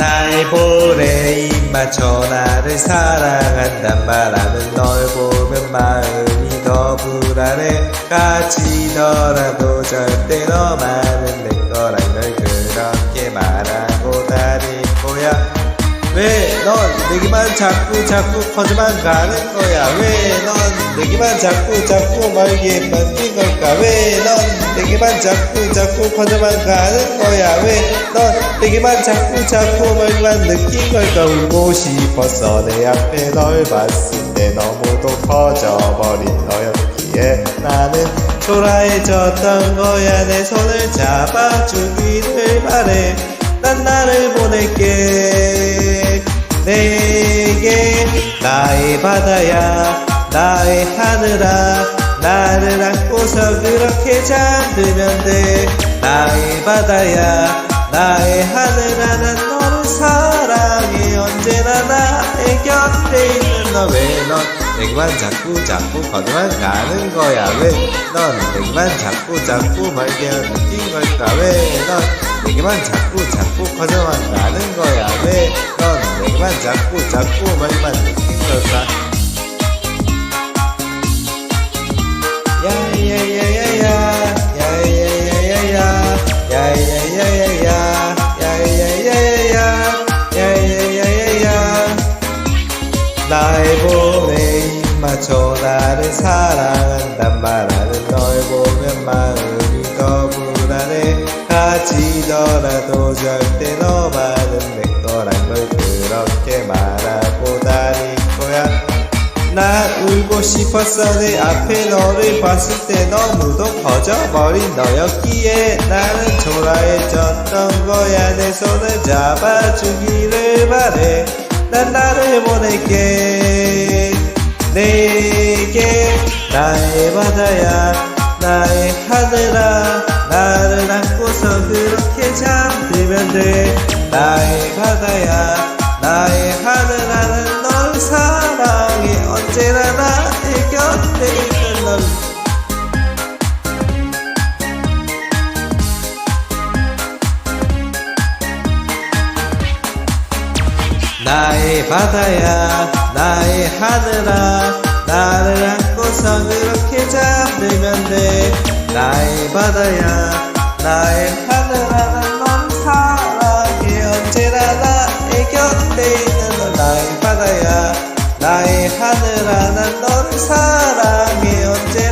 날 보래 입맞춰 나를 사랑한단 말하는 널 보면 마음이 더 불안해. 까지더라도 절대 너만은 내 거란 걸 그렇게 말하고 다닐 거야. 왜 넌 내게만 자꾸 자꾸 커져만 가는 거야. 왜 넌 내게만 자꾸 자꾸 멀게 만든 걸까? 왜 넌 내게만 자꾸 자꾸 커져만 가는 거야? 왜 넌 내게만 자꾸 자꾸 멀게만 느낀 걸까? 울고 싶었어 내 앞에 널 봤을 때 너무도 커져버린 너였기에 나는 초라해졌던 거야. 내 손을 잡아주기를 바래. 난 나를 보낼게 내게 나의 바다야 나의 하늘아 나를 안고서 그렇게 잠들면 돼. 나의 바다야 나의 하늘아 난 너를 사랑해. 언제나 나의 곁에 있는 너. 왜 넌 내게만 자꾸 자꾸 거듭만 가는 거야. 왜 넌 내게만 자꾸 자꾸 멀게 느낀 걸까? 왜넌 내게만 자꾸 자꾸 가는 거야. 왜? 넌 내게만 자꾸 자꾸 멀게만 느낀 걸까 날 보내 입맞춰 나를 사랑한단 말하는 널 보면 불안해 가지더라도 절대 너만은 내 거란 걸 그렇게 말하고 다닐 거야. 난 울고 싶었어. 내 앞에 너를 봤을 때 너무도 커져버린 너였기에 나는 초라해졌던 거야. 내 손을 잡아주기를 바래. 난 나를 보낼게. 내게 나의 바다야. 나의 돼 나의 바다야 나의 하늘아 난널 사랑해. 언제나 나의 곁에 있는 널. 나의 바다야 나의 하늘아 나를 안고서 그렇게 잠들면 돼. 나의 바다야 나의 하늘아 곁에 있는 너 나의 바다야. 나의 하늘아 난 너를 사랑해. 널